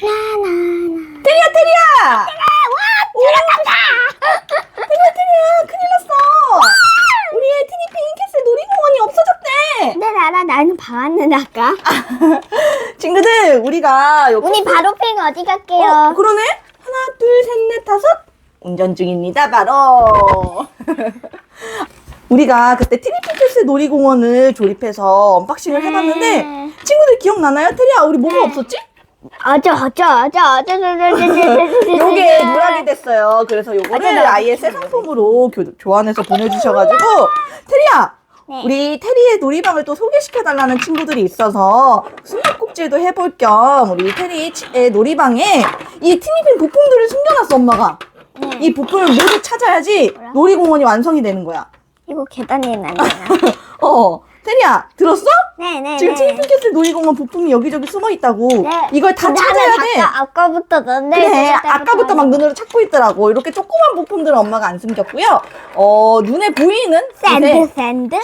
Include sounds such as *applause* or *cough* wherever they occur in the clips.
나나나. 테리야 테리야 와, 들어간다. 테리야 테리야 큰일 났어 우리 의 티니핑 캐슬 놀이공원이 없어졌대 근데 나나 나는 봐왔는데 아까. *laughs* 친구들 우리가 여기 우리 바로 핑 어디 갈게요? 어, 그러네 하나 둘 셋 넷 다섯 운전 중입니다 바로 *laughs* 우리가 그때 티니핑 캐슬 놀이공원을 조립해서 언박싱을 해봤는데 네. 친구들 기억나나요? 테리야 우리 뭐가 네. 없었지? 어저 어저 어저 어저 어저 요게 누락이 됐어요. 그래서 요거를 맞아, 아예 새 상품으로 교, 교환해서 보내주셔가지고 테리야, 네. 우리 테리의 놀이방을 또 소개시켜달라는 친구들이 있어서 숨바꼭질도 해볼 겸 우리 테리의 놀이방에 이 티니핑 부품들을 숨겨놨어 엄마가. 네. 이 부품을 모두 찾아야지? 놀이공원이 완성이 되는 거야. 이거 계단에 있나요? 어, 테리야 들었어? 네네. 지금 티니핑 캐슬 놀이공원 부품이 여기저기 숨어 있다고. 네. 이걸 다 찾아야 돼. 아까 아까부터 넌데 그래 아까부터 막 눈으로 찾고 있더라고 이렇게 조그만 부품들은 엄마가 안 숨겼고요 어 눈에 보이는 샌드 샌드.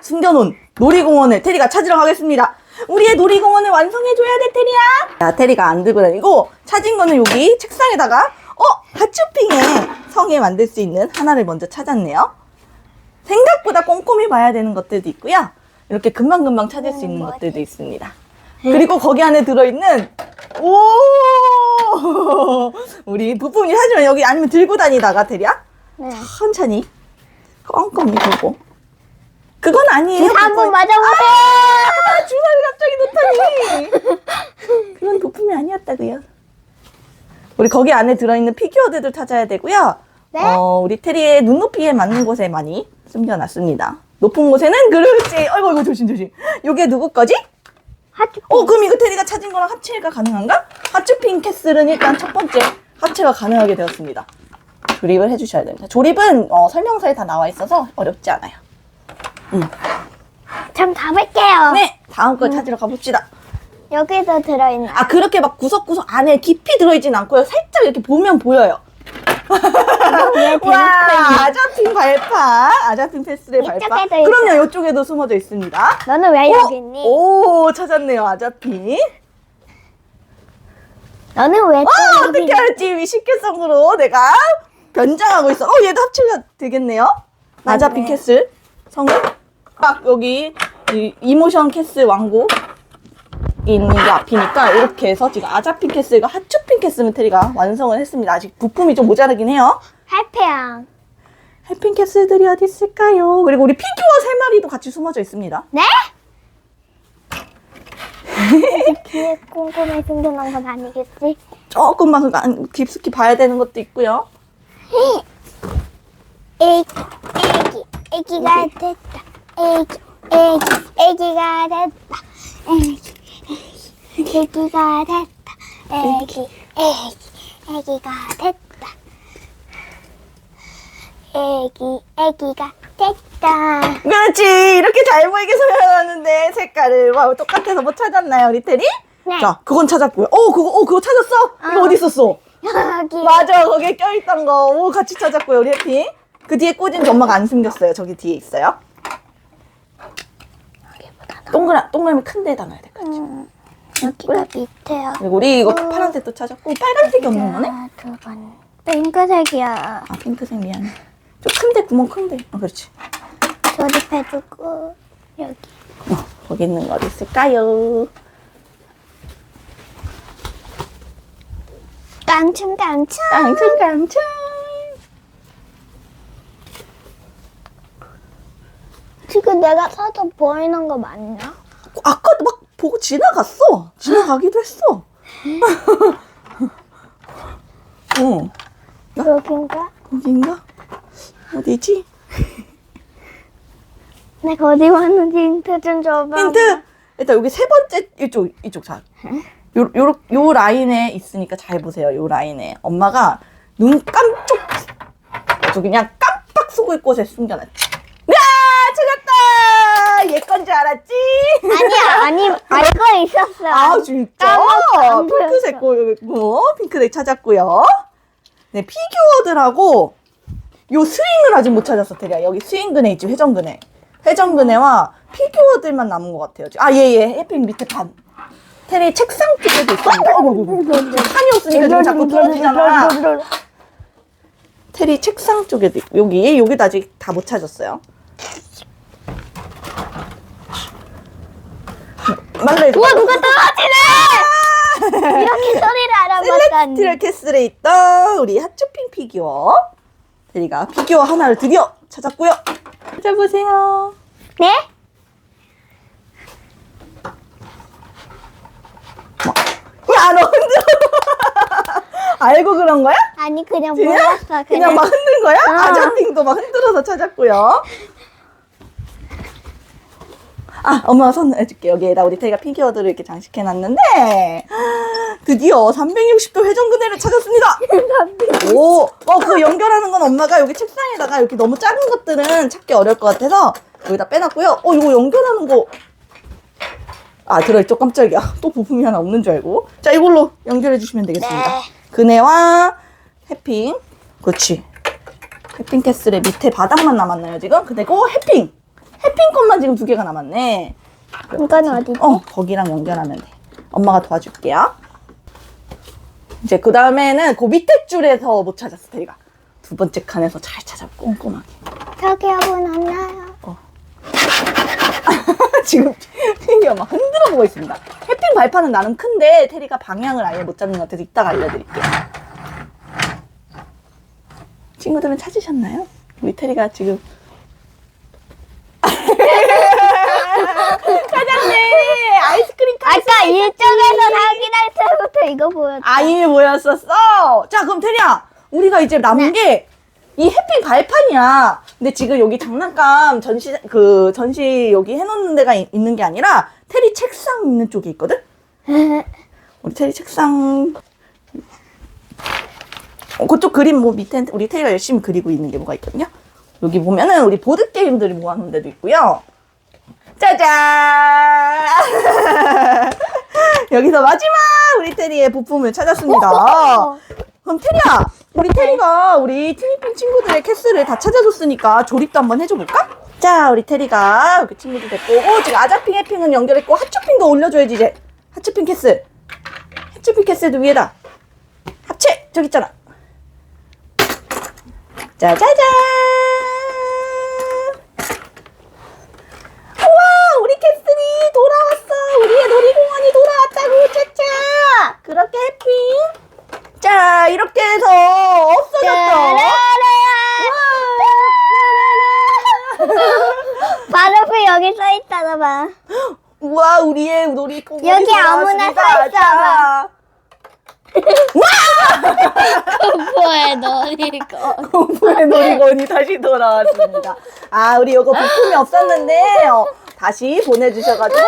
숨겨놓은 놀이공원을 테리가 찾으러 가겠습니다 우리의 놀이공원을 완성해줘야 돼 테리야 자 테리가 안 들고 다니고 찾은 거는 여기 책상에다가 어 하츄핑의 성에 만들 수 있는 하나를 먼저 찾았네요 생각보다 꼼꼼히 봐야 되는 것들도 있고요 이렇게 금방금방 찾을 수 있는 음, 것들도 있습니다 그리고 거기 안에 들어있는 오 *laughs* 우리 부품이 하지만 여기 아니면 들고 다니다가 테리야 네. 천천히 꼼꼼히 보고 그건 아니에요. 주사 한번 맞아보세요. 아, 주사를 갑자기 놓다니. *laughs* 그런 부품이 아니었다고요. 우리 거기 안에 들어있는 피규어들도 찾아야 되고요. 네? 어, 우리 테리의 눈높이에 맞는 곳에 많이 숨겨놨습니다. 높은 곳에는 그렇지. 아이고, 아이고, 조심 조심. 요게 누구 거지? 하트. 어, 그럼 이거 테리가 찾은 거랑 합체가 가능한가? 하츄핑 캐슬은 일단 첫 번째 합체가 가능하게 되었습니다. 조립을 해주셔야 됩니다. 조립은 어, 설명서에 다 나와 있어서 어렵지 않아요. 좀 가볼게요. 네, 다음 걸 찾으러 가봅시다. 여기도 들어있나? 아, 그렇게 막 구석구석 안에 깊이 들어있진 않고요. 살짝 이렇게 보면 보여요. 왜 와, 아자핑 발판. 아자핑 패스의 발판. 이쪽에도. 그럼요, 이쪽에도 숨어져 있습니다. 너는 왜 여기 있니? 오, 찾았네요, 아자핑. 너는 왜 여기 어떻게 있니? 알지? 위식계성으로 내가 변장하고 있어. 어, 얘도 합체가 되겠네요. 아자핑 맞네. 캐슬 성우. 딱 여기 이 이모션 캐슬 왕국 있는 게 앞이니까 이렇게 해서 지금 아자핑 캐슬과 하츄핑 캐슬 테리가 완성을 했습니다. 아직 부품이 좀 모자라긴 해요. 할패양. 해핑 캐슬들이 어디 있을까요? 그리고 우리 피규어 세 마리도 같이 숨어져 있습니다. 네? 뒤에 꼼꼼히 숨겨놓은 건 아니겠지? 조금만 안- 깊숙이 봐야 되는 것도 있고요. 애기, 애기, 애기가 됐다. 애기, 애기, 애기가 애기, 애기가 됐다. 애기, 애기, 애기가 됐다. 애기, 애기가 됐다. 그렇지 이렇게 잘 보이게 설명하는데 색깔을 와 똑같아서 못 찾았나요 우리 테리? 네. 자 그건 찾았고요. 어 그거 어 그거 찾았어? 이거 어. 어 디 있었어? 여기. 맞아 거기에 껴있던 거. 오 같이 찾았고요 우리 해피. 그 뒤에 꽂은 지 엄마가 안 숨겼어요. 저기 뒤에 있어요. 동그라 동그라미 큰 데다 놔야 될 것 같아. 음, 여기가 밑에야. 그리고 우리 이거 파란색도 찾았고 빨간색이 없는 거네? 하나, 두 번. 핑크색이야. 아 핑크색 미안해. 좀 큰데 구멍 큰데. 어 그렇지. 조립해주고 여기. 어 거기 있는 거 어디 있을까요? 깡충 깡충. 깡충 깡충. 지금 내가 사도 보이는 거 맞냐? 아까도 막 보고 지나갔어. 지나가기도 했어. *laughs* 어, 여긴가? 거긴가? 어디지? 내가 어디 왔는지 힌트 좀 줘봐. 힌트! 일단 여기 세 번째, 이쪽, 이쪽 자. 요, 요, 요 라인에 있으니까 잘 보세요. 요 라인에. 엄마가 눈 깜쪽, 아주 그냥 깜빡 속을 곳에 숨겨놨지. 줄 알았지? 아니야, 아니 알고 있었어. 아 진짜? 안 핑크색. 거 핑크색 찾았고요. 네 피규어들하고 요 스윙을 아직 못 찾았어 테리야. 여기 스윙그네 있지 회전그네. 회전그네와 피규어들만 남은 것 같아요. 아 예 예 해핑 밑에 반. 테리 책상 쪽에도 있습니다. 어머, 어머, 어머. 판이 없으니까 지금 자꾸 떨어지잖아. 테리 책상 쪽에도 있고, 여기, 여기도 아직 다 못 찾았어요. 말레 우와 누가 떨어지네! 이렇게 소리를 알아봤다니. 셀레스티얼 캐슬에 있던 우리 핫쇼핑 피규어. 테리가 피규어 하나를 드디어 찾았고요. 찾아보세요. 네? 야, 너 흔들어. *laughs* 알고 그런 거야? 아니 그냥 그냥? 몰랐어. 그냥 막 흔든 거야? 어. 아자핑도 막 흔들어서 찾았고요. 아, 엄마가 손 해줄게. 여기에다 우리 태희가 피규어들을 이렇게 장식해놨는데, 드디어 360도 회전근해를 찾았습니다. 오, 어, 그거 연결하는 건 엄마가 여기 책상에다가 이렇게 너무 작은 것들은 찾기 어려울 것 같아서 여기다 빼놨고요. 어, 이거 연결하는 거. 아, 들어있죠? 깜짝이야. *laughs* 또 부품이 하나 없는 줄 알고. 자, 이걸로 연결해 주시면 되겠습니다. 네. 그네와 해핑. 그렇지. 해핑 캐슬의 밑에 바닥만 남았나요, 지금? 그리고 해핑. 해핑 것만 지금 두 개가 남았네. 이건 어디지? 어, 거기랑 연결하면 돼. 엄마가 도와줄게요. 이제 그 다음에는 그 밑에 줄에서 못 찾았어, 테리가. 두 번째 칸에서 잘 찾아, 꼼꼼하게. 저기 여분 안 나요. 지금 테리가 막 흔들어 보고 있습니다. 해핑 발판은 나는 큰데 테리가 방향을 아예 못 잡는 것 같아서 이따가 알려드릴게요. 친구들은 찾으셨나요? 우리 테리가 지금 찾았네! 아 일정에서 확인할 때부터 이거 보였어. 아, 이미 모였었어? 자, 그럼 테리야, 우리가 이제 남은 게, 이 해핑 발판이야. 근데 지금 여기 장난감 전시, 그, 전시 여기 해놓는 데가 이- 있는 게 아니라, 테리 책상 있는 쪽에 있거든? *laughs* 우리 테리 책상, 어, 그쪽 그림 뭐 밑에 우리 테리가 열심히 그리고 있는 게 뭐가 있거든요? 여기 보면은 우리 보드 게임들이 모아놓은 데도 있고요. 짜잔! *laughs* 여기서 마지막 우리 테리의 부품을 찾았습니다. *laughs* 그럼 테리야, 우리 테리가 우리 티니핑 친구들의 캐스를 다 찾아줬으니까 조립도 한번 해줘볼까? 자, 우리 테리가 여기 친구들 데리고 오고 지금 아자핑 해핑은 연결했고 핫쇼핑도 올려줘야지 이제. 핫쇼핑 캐스. 핫쇼핑 캐스도 위에다. 합체! 저기 있잖아. 짜자잔! 우와 우리 캐슬이 돌아왔어 우리의 놀이공원이 돌아왔다고 짜짜 그렇게 해핑 자 이렇게 해서 없어졌죠 바로 그 여기 써 있다나 봐. 우리의 놀이공원이 여기 아무나. 서 있어 봐. 자, 뭐해 너 이거. 공부의 놀이공원이 다시 돌아왔습니다 아 우리 이거 부품이 없었는데 어, 다시 보내주셔가지고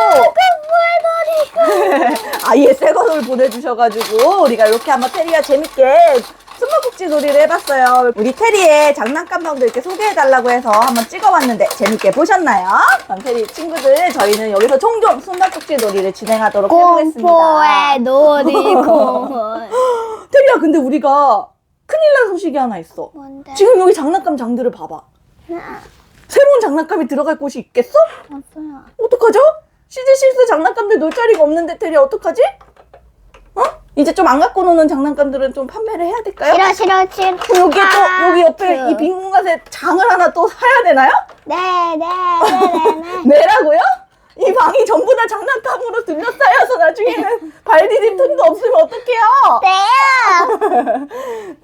*laughs* 아예 새 것을 보내주셔가지고 우리가 이렇게 한번 테리가 재밌게 숨바꼭질 놀이를 해봤어요. 우리 테리의 장난감방도 이렇게 소개해달라고 해서 한번 찍어봤는데 재밌게 보셨나요? 그럼 테리 친구들 저희는 여기서 종종 숨바꼭질 놀이를 진행하도록 해보겠습니다. 공포의 놀이공원. *laughs* 테리야 근데 우리가 큰일 난 소식이 하나 있어. 뭔데? 지금 여기 장난감 장들을 봐봐. 새로운 장난감이 들어갈 곳이 있겠어? 없어요. 어떡하죠? 시즈 실스 장난감들 놀 자리가 없는데 테리 어떡하지? 어? 이제 좀 안 갖고 노는 장난감들은 좀 판매를 해야 될까요? 싫어 싫어 싫어. 여기 또 여기 옆에 아, 이빈 공간에 장을 하나 또 사야 되나요? *laughs* 네네네네. 네라고요? 이 방이 전부 다 장난감으로 둘러싸여서 나중에는 발 디딜 틈도 없으면 어떡해요? 네요.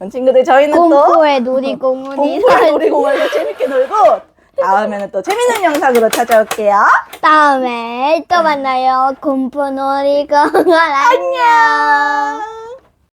*laughs* 친구들 저희는 또 공포의 놀이공원이 공포의 놀이공원에서 재밌게 놀고 다음에는 또 재밌는 영상으로 찾아올게요. 다음에 또 만나요. 공포 놀이 공원 안녕. 안녕.